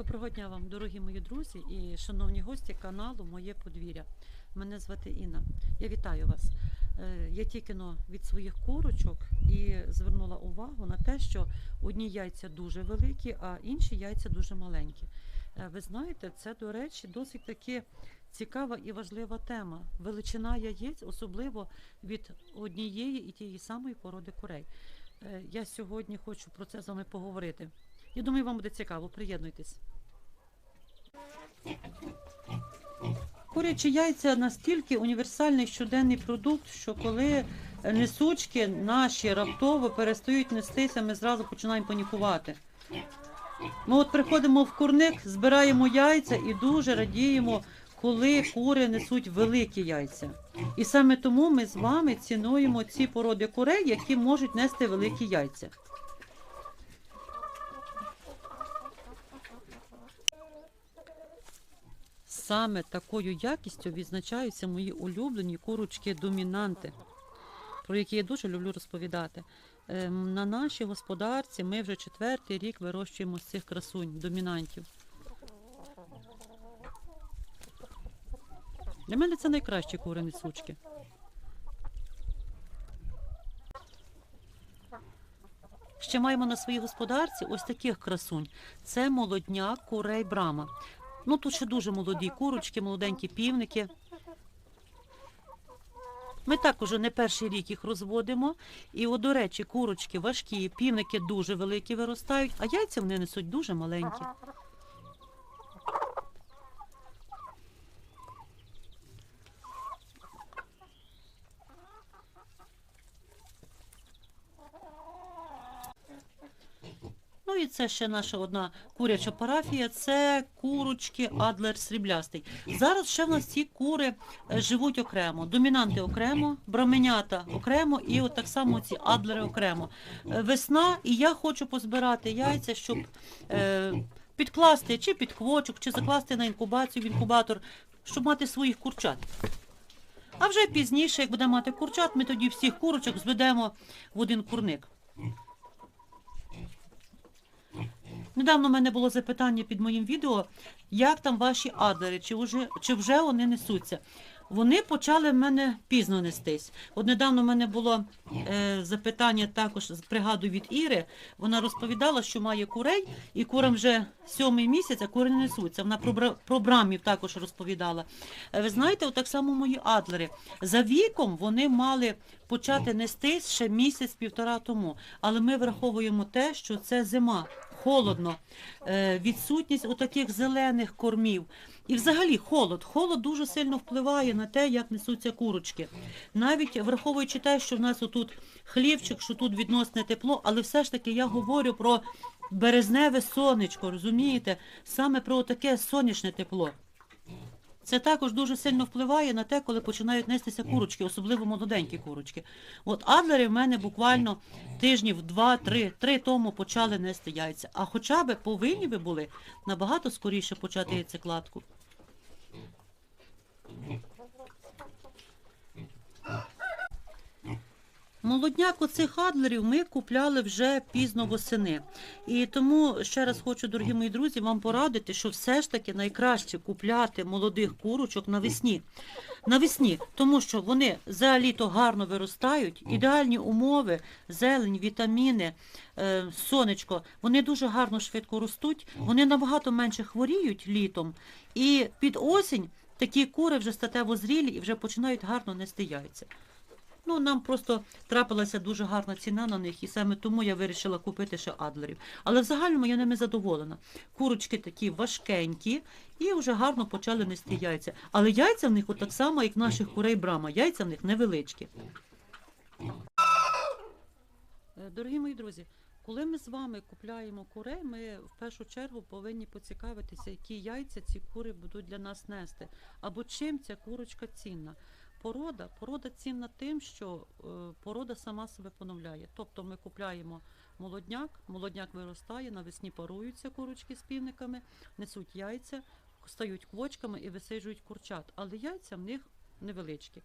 Доброго дня вам, дорогі мої друзі і шановні гості каналу Моє подвір'я. Мене звати Інна. Я вітаю вас. Е, Я тільки но від своїх курочок і звернула увагу на те, що одні яйця дуже великі, а інші яйця дуже маленькі. Е, Ви знаєте, це, до речі, досить таки цікава і важлива тема. Величина яєць, особливо від однієї і тієї самої породи курей. Е, Я сьогодні хочу про це з вами поговорити. Я думаю, вам буде цікаво. Приєднуйтесь. Курячі яйця настільки універсальний щоденний продукт, що коли несучки наші раптово перестають нестися, ми зразу починаємо панікувати. Ми от приходимо в курник, збираємо яйця і дуже радіємо, коли кури несуть великі яйця. І саме тому ми з вами цінуємо ці породи курей, які можуть нести великі яйця. Саме такою якістю відзначаються мої улюблені курочки-домінанти, про які я дуже люблю розповідати. Ем, На нашій господарці ми вже четвертий рік вирощуємо з цих красунь, домінантів. Для мене це найкращі кури несучки. Ще маємо на своїй господарці ось таких красунь. Це молодняк курей брама. Ну тут ще дуже молоді курочки, молоденькі півники. Ми також не перший рік їх розводимо. І, от, до речі, курочки важкі, півники дуже великі виростають, а яйця вони несуть дуже маленькі. Ну і це ще наша одна куряча парафія, це курочки Адлер Сріблястий. Зараз ще в нас ці кури е, живуть окремо. Домінанти окремо, браменята окремо і от так само ці адлери окремо. Е, Весна, і я хочу позбирати яйця, щоб е, підкласти чи під квочок, чи закласти на інкубацію в інкубатор, щоб мати своїх курчат. А вже пізніше, як будемо мати курчат, ми тоді всіх курочок зведемо в один курник. Недавно в мене було запитання під моїм відео, як там ваші адлери, чи вже, чи вже вони несуться. Вони почали в мене пізно нестись. От недавно в мене було е, запитання також з бригаду від Іри. Вона розповідала, що має курей, і курам вже сьомий місяць, а кури не несуться. Вона про, про брамів також розповідала. Е, ви знаєте, от так само мої адлери. За віком вони мали почати нестись ще місяць-півтора тому. Але ми враховуємо те, що це зима холодно, е, відсутність отаких зелених кормів. І взагалі холод. Холод дуже сильно впливає на те, як несуться курочки. Навіть враховуючи те, що в нас отут хлівчик, що тут відносне тепло, але все ж таки я говорю про березневе сонечко, розумієте? Саме про таке сонячне тепло. Це також дуже сильно впливає на те, коли починають нестися курочки, особливо молоденькі курочки. От адлери в мене буквально тижнів два-три три тому почали нести яйця. А хоча б повинні би були набагато скоріше почати яйцекладку. Молодняк оцих адлерів ми купляли вже пізно восени. І тому ще раз хочу, дорогі мої друзі, вам порадити, що все ж таки найкраще купляти молодих курочок навесні. Навесні, тому що вони за літо гарно виростають, ідеальні умови, зелень, вітаміни, е, сонечко, вони дуже гарно швидко ростуть, вони набагато менше хворіють літом. І під осінь такі кури вже статево зрілі і вже починають гарно нести яйця. Ну, нам просто трапилася дуже гарна ціна на них, і саме тому я вирішила купити ще адлерів. Але в загальному я ними задоволена. Курочки такі важкенькі і вже гарно почали нести яйця. Але яйця в них так само, як наших курей брама. Яйця в них невеличкі. Е, Дорогі мої друзі, коли ми з вами купляємо курей, ми в першу чергу повинні поцікавитися, які яйця ці кури будуть для нас нести, або чим ця курочка цінна. Порода, порода цінна тим, що е, порода сама себе поновляє. Тобто ми купляємо молодняк, молодняк виростає, навесні паруються курочки з півниками, несуть яйця, стають квочками і висиджують курчат. Але яйця в них невеличкі.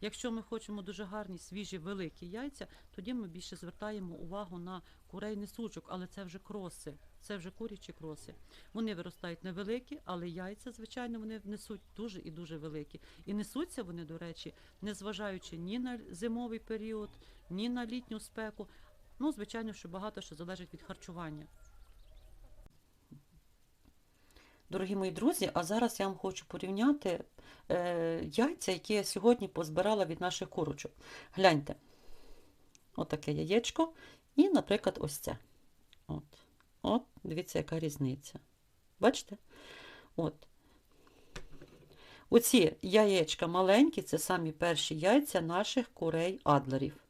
Якщо ми хочемо дуже гарні, свіжі, великі яйця, тоді ми більше звертаємо увагу на курей несучок, але це вже кроси. Це вже курячі кроси. Вони виростають невеликі, але яйця, звичайно, вони несуть дуже і дуже великі. І несуться вони, до речі, незважаючи ні на зимовий період, ні на літню спеку. Ну, звичайно, що багато що залежить від харчування. Дорогі мої друзі, а зараз я вам хочу порівняти е, яйця, які я сьогодні позбирала від наших курочок. Гляньте, отаке яєчко і, наприклад, ось це. От. От, дивіться, яка різниця. Бачите? От. Оці яєчка маленькі, це самі перші яйця наших курей адлерів.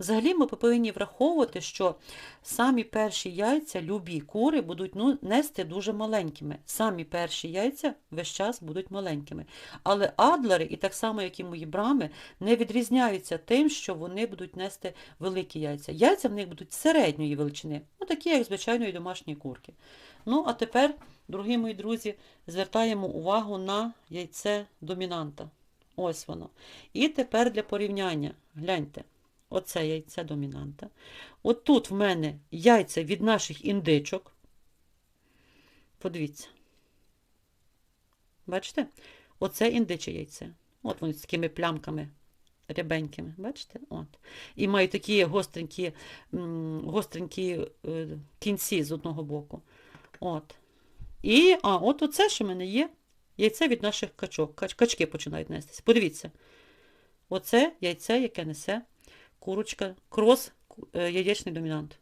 Взагалі ми повинні враховувати, що самі перші яйця, любі кури, будуть ну, нести дуже маленькими. Самі перші яйця весь час будуть маленькими. Але адлери, і так само, як і мої брами, не відрізняються тим, що вони будуть нести великі яйця. Яйця в них будуть середньої величини, ну такі, як звичайної домашні курки. Ну, а тепер, дорогі мої друзі, звертаємо увагу на яйце домінанта. Ось воно. І тепер для порівняння. Гляньте. Оце яйце домінанта. От тут в мене яйця від наших індичок. Подивіться. Бачите? Оце індиче яйце. От вони з такими плямками рябенькими. Бачите? От. І мають такі гостренькі, гостренькі е, кінці з одного боку. От. І, а, от оце що в мене є. Яйце від наших качок. Кач, качки починають нестися. Подивіться. Оце яйце, яке несе курочка, крос, е, яєчний домінант.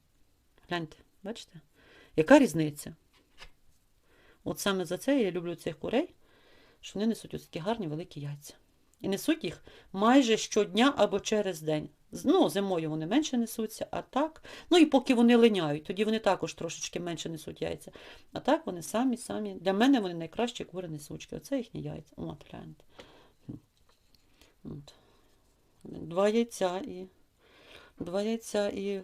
Гляньте, бачите? Яка різниця? От саме за це я люблю цих курей, що вони несуть ось такі гарні великі яйця. І несуть їх майже щодня або через день. Ну, зимою вони менше несуться, а так. Ну і поки вони линяють, тоді вони також трошечки менше несуть яйця. А так вони самі, самі. Для мене вони найкращі кури несучки. Оце їхні яйця. От, гляньте. От. Два яйця і два яйця і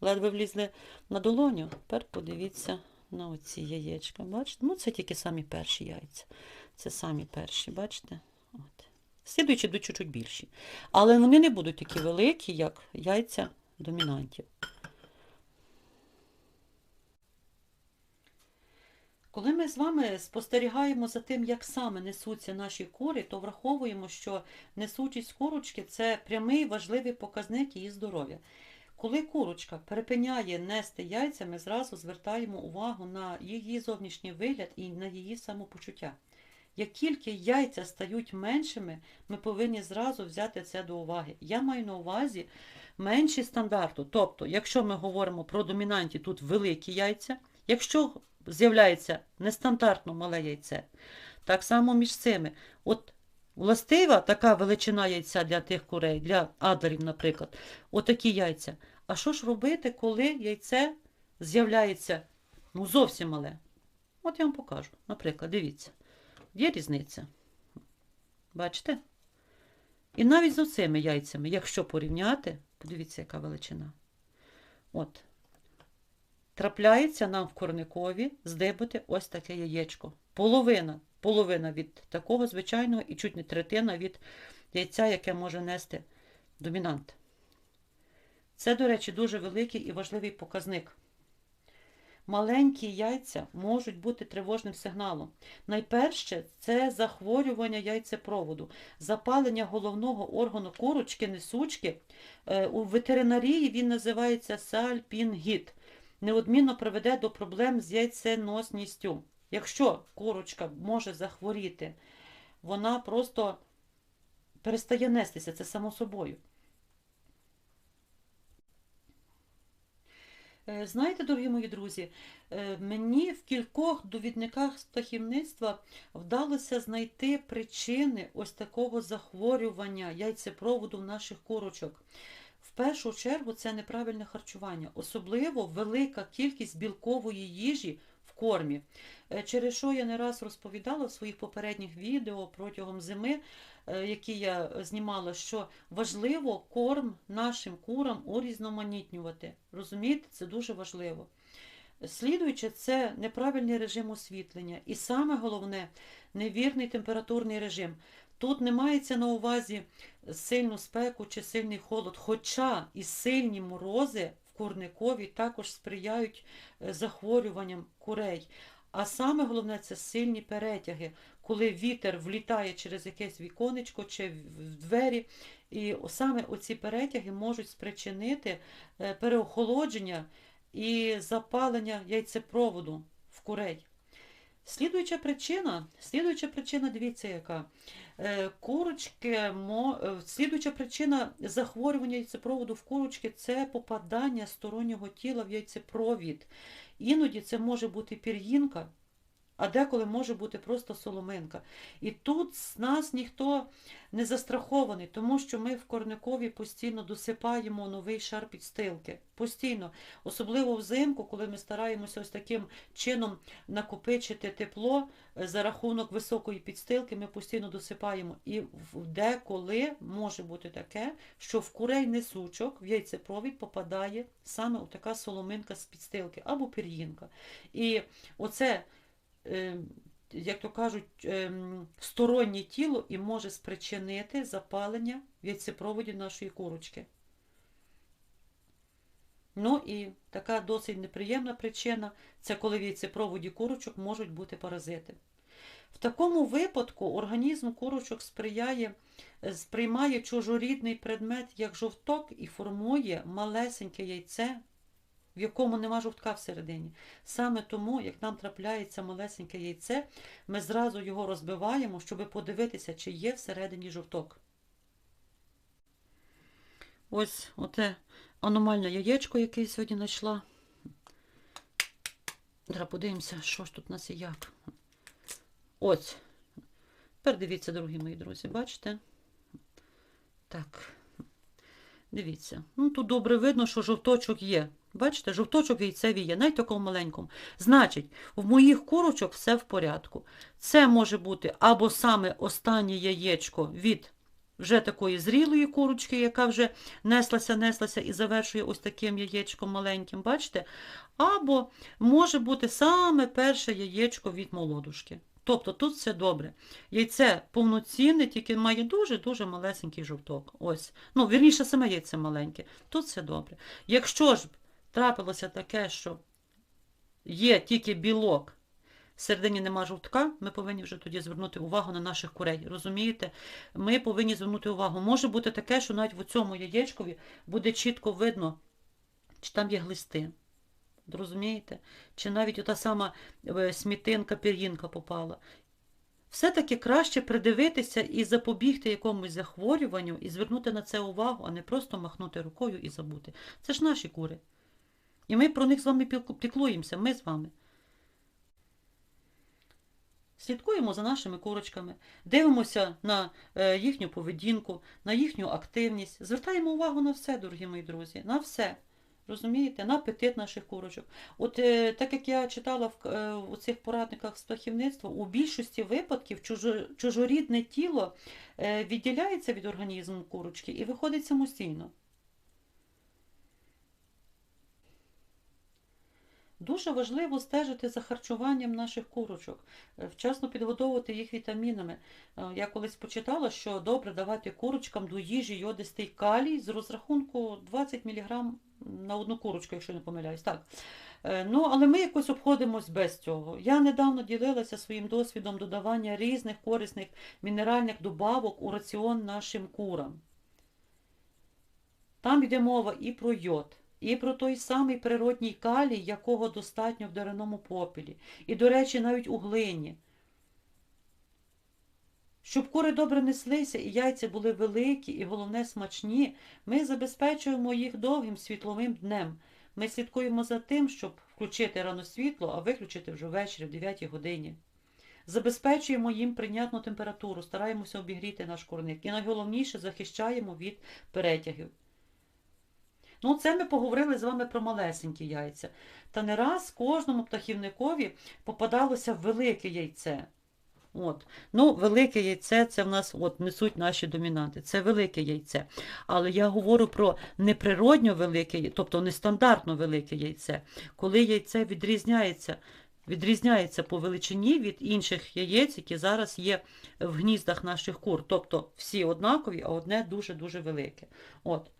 ледве влізли на долоню. Тепер подивіться на оці яєчка. Бачите? Ну, це тільки самі перші яйця. Це самі перші, бачите? От. Слідуючі будуть чуть-чуть більші. Але вони не будуть такі великі, як яйця домінантів. Коли ми з вами спостерігаємо за тим, як саме несуться наші кури, то враховуємо, що несучість курочки це прямий важливий показник її здоров'я. Коли курочка перепиняє нести яйця, ми зразу звертаємо увагу на її зовнішній вигляд і на її самопочуття. Як тільки яйця стають меншими, ми повинні зразу взяти це до уваги. Я маю на увазі менші стандарту. Тобто, якщо ми говоримо про домінанті, тут великі яйця, якщо з'являється нестандартно мале яйце, так само між цими. От властива така величина яйця для тих курей, для адлерів, наприклад, отакі яйця. А що ж робити, коли яйце з'являється ну, зовсім мале? От я вам покажу. Наприклад, дивіться. Є різниця. Бачите? І навіть з оцими яйцями, якщо порівняти, подивіться, яка величина. От. Трапляється нам в корникові здибати ось таке яєчко. Половина, половина від такого звичайного і чуть не третина від яйця, яке може нести домінант. Це, до речі, дуже великий і важливий показник. Маленькі яйця можуть бути тривожним сигналом. Найперше це захворювання яйцепроводу, запалення головного органу курочки, несучки. Е, У ветеринарії він називається сальпінгіт. Неодмінно приведе до проблем з яйценосністю. Якщо курочка може захворіти, вона просто перестає нестися, це само собою. Е, Знаєте, дорогі мої друзі, е, мені в кількох довідниках птахівництва вдалося знайти причини ось такого захворювання яйцепроводу в наших курочок. Першу чергу це неправильне харчування, особливо велика кількість білкової їжі в кормі. Е, Через що я не раз розповідала в своїх попередніх відео протягом зими, е, які я знімала, що важливо корм нашим курам урізноманітнювати. Розумієте, це дуже важливо. Слідуючи, це неправильний режим освітлення. І саме головне невірний температурний режим. Тут не мається на увазі сильну спеку чи сильний холод, хоча і сильні морози в курникові також сприяють е, захворюванням курей. А саме головне це сильні перетяги, коли вітер влітає через якесь віконечко чи в двері. І саме оці перетяги можуть спричинити е, переохолодження і запалення яйцепроводу в курей. Слідуюча причина, слідуюча причина, дивіться яка. Е, Курочки, е, слідуюча причина захворювання яйцепроводу в курочки це попадання стороннього тіла в яйцепровід. Іноді це може бути пір'їнка, а деколи може бути просто соломинка. І тут з нас ніхто не застрахований, тому що ми в корникові постійно досипаємо новий шар підстилки. Постійно. Особливо взимку, коли ми стараємося ось таким чином накопичити тепло е, за рахунок високої підстилки, ми постійно досипаємо. І деколи може бути таке, що в курей несучок в яйцепровід попадає саме така соломинка з підстилки або пір'їнка. І оце, як то кажуть, ем, стороннє тіло і може спричинити запалення в яйцепроводі нашої курочки. Ну і така досить неприємна причина це коли в яйцепроводі курочок можуть бути паразити. В такому випадку організм курочок сприяє, сприймає чужорідний предмет як жовток і формує малесеньке яйце, в якому нема жовтка всередині. Саме тому, як нам трапляється малесеньке яйце, ми зразу його розбиваємо, щоб подивитися, чи є всередині жовток. Ось оте аномальне яєчко, яке я сьогодні знайшла. Зараз подивимося, що ж тут у нас і як. Ось. Тепер дивіться, дорогі мої друзі, бачите? Так. Дивіться. Ну, тут добре видно, що жовточок є. Бачите, жовточок яйцеві є, навіть такому маленькому. Значить, в моїх курочок все в порядку. Це може бути або саме останнє яєчко від вже такої зрілої курочки, яка вже неслася, неслася і завершує ось таким яєчком маленьким, бачите? Або може бути саме перше яєчко від молодушки. Тобто тут все добре. Яйце повноцінне, тільки має дуже-дуже малесенький жовток. Ось. Ну, вірніше, саме яйце маленьке. Тут все добре. Якщо ж трапилося таке, що є тільки білок, всередині нема жовтка, ми повинні вже тоді звернути увагу на наших курей. Розумієте? Ми повинні звернути увагу. Може бути таке, що навіть в цьому яєчкові буде чітко видно, чи там є глисти. Розумієте? Чи навіть ота сама е, смітинка, пір'їнка попала. Все-таки краще придивитися і запобігти якомусь захворюванню, і звернути на це увагу, а не просто махнути рукою і забути. Це ж наші кури. І ми про них з вами піклуємося, ми з вами. Слідкуємо за нашими курочками, дивимося на е, їхню поведінку, на їхню активність. Звертаємо увагу на все, дорогі мої друзі, на все. Розумієте, на апетит наших курочок. От е, так як я читала в, е, у цих порадниках з птахівництва, у більшості випадків чужо, чужорідне тіло е, відділяється від організму курочки і виходить самостійно. Дуже важливо стежити за харчуванням наших курочок, е, вчасно підгодовувати їх вітамінами. Е, Я колись почитала, що добре давати курочкам до їжі йодистий калій з розрахунку 20 мг на одну курочку, якщо не помиляюсь. Так. Е, Ну, але ми якось обходимось без цього. Я недавно ділилася своїм досвідом додавання різних корисних мінеральних добавок у раціон нашим курам. Там йде мова і про йод, і про той самий природній калій, якого достатньо в дереному попелі, і, до речі, навіть у глині. Щоб кури добре неслися і яйця були великі і, головне, смачні, ми забезпечуємо їх довгим світловим днем. Ми слідкуємо за тим, щоб включити рано світло, а виключити вже ввечері в 9 годині. Забезпечуємо їм прийнятну температуру, стараємося обігріти наш курник і найголовніше захищаємо від перетягів. Ну, це ми поговорили з вами про малесенькі яйця. Та не раз кожному птахівникові попадалося велике яйце. От. Ну, велике яйце це в нас от, несуть наші домінанти. Це велике яйце. Але я говорю про неприродньо велике, тобто нестандартно велике яйце, коли яйце відрізняється. Відрізняється по величині від інших яєць, які зараз є в гніздах наших кур. Тобто всі однакові, а одне дуже-дуже велике. От.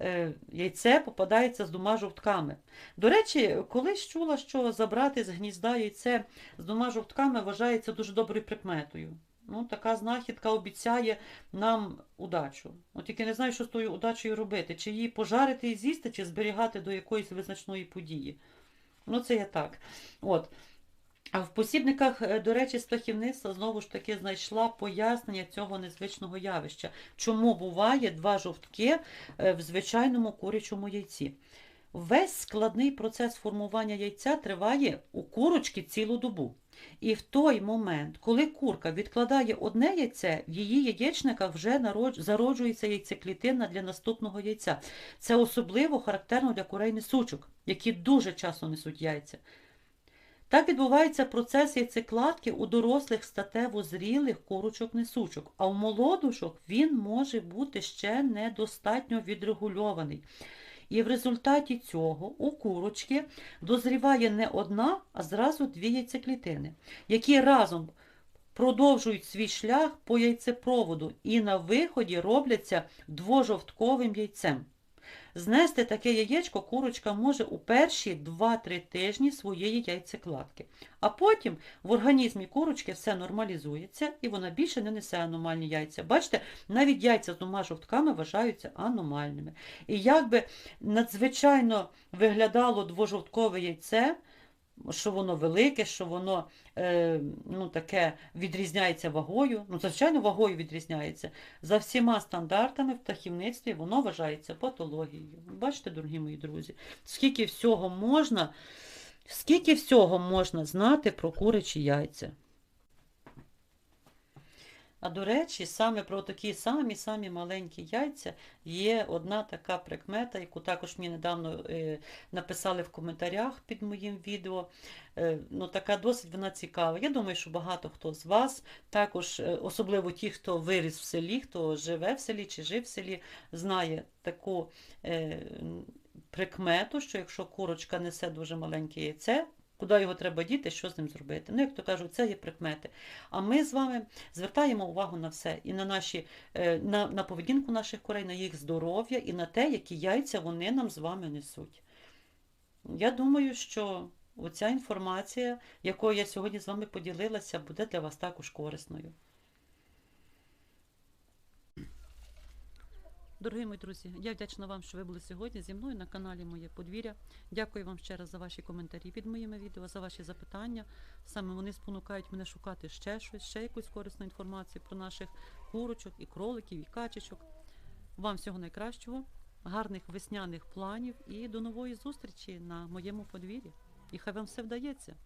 Е, яйце попадається з двома жовтками. До речі, колись чула, що забрати з гнізда яйце з двома жовтками вважається дуже доброю прикметою. Ну, така знахідка обіцяє нам удачу. От тільки не знаю, що з тою удачею робити. Чи її пожарити і з'їсти, чи зберігати до якоїсь визначної події. Ну, це я так. От. А в посібниках, е, до речі, з птахівництва знову ж таки знайшла пояснення цього незвичного явища. Чому буває два жовтки е, в звичайному курячому яйці? Весь складний процес формування яйця триває у курочки цілу добу. І в той момент, коли курка відкладає одне яйце, в її яєчниках вже зароджується яйцеклітина для наступного яйця. Це особливо характерно для курей несучок, які дуже часто несуть яйця. Так відбувається процес яйцекладки у дорослих статево зрілих курочок-несучок, а у молодушок він може бути ще недостатньо відрегульований. І в результаті цього у курочки дозріває не одна, а зразу дві яйцеклітини, які разом продовжують свій шлях по яйцепроводу і на виході робляться двожовтковим яйцем. Знести таке яєчко курочка може у перші 2-3 тижні своєї яйцекладки. А потім в організмі курочки все нормалізується і вона більше не несе аномальні яйця. Бачите, навіть яйця з двома жовтками вважаються аномальними. І якби надзвичайно виглядало двожовткове яйце, що воно велике, що воно е, ну, таке відрізняється вагою, ну, звичайно, вагою відрізняється. За всіма стандартами в птахівництві воно вважається патологією. Бачите, дорогі мої друзі, скільки всього можна, скільки всього можна знати про курячі яйця. А до речі, саме про такі самі-самі маленькі яйця є одна така прикмета, яку також мені недавно е, написали в коментарях під моїм відео. Е, ну, така досить вона цікава. Я думаю, що багато хто з вас, також, е, особливо ті, хто виріс в селі, хто живе в селі чи жив в селі, знає таку прикмету, що якщо курочка несе дуже маленьке яйце, куди його треба діти, що з ним зробити. Ну, як то кажуть, це є прикмети. А ми з вами звертаємо увагу на все і на наші, е, на, на поведінку наших корей, на їх здоров'я і на те, які яйця вони нам з вами несуть. Я думаю, що оця інформація, якою я сьогодні з вами поділилася, буде для вас також корисною. Дорогі мої друзі, я вдячна вам, що ви були сьогодні зі мною на каналі Моє подвір'я. Дякую вам ще раз за ваші коментарі під моїми відео, за ваші запитання. Саме вони спонукають мене шукати ще щось, ще якусь корисну інформацію про наших курочок і кроликів, і качечок. Вам всього найкращого, гарних весняних планів і до нової зустрічі на моєму подвір'ї. І хай вам все вдається.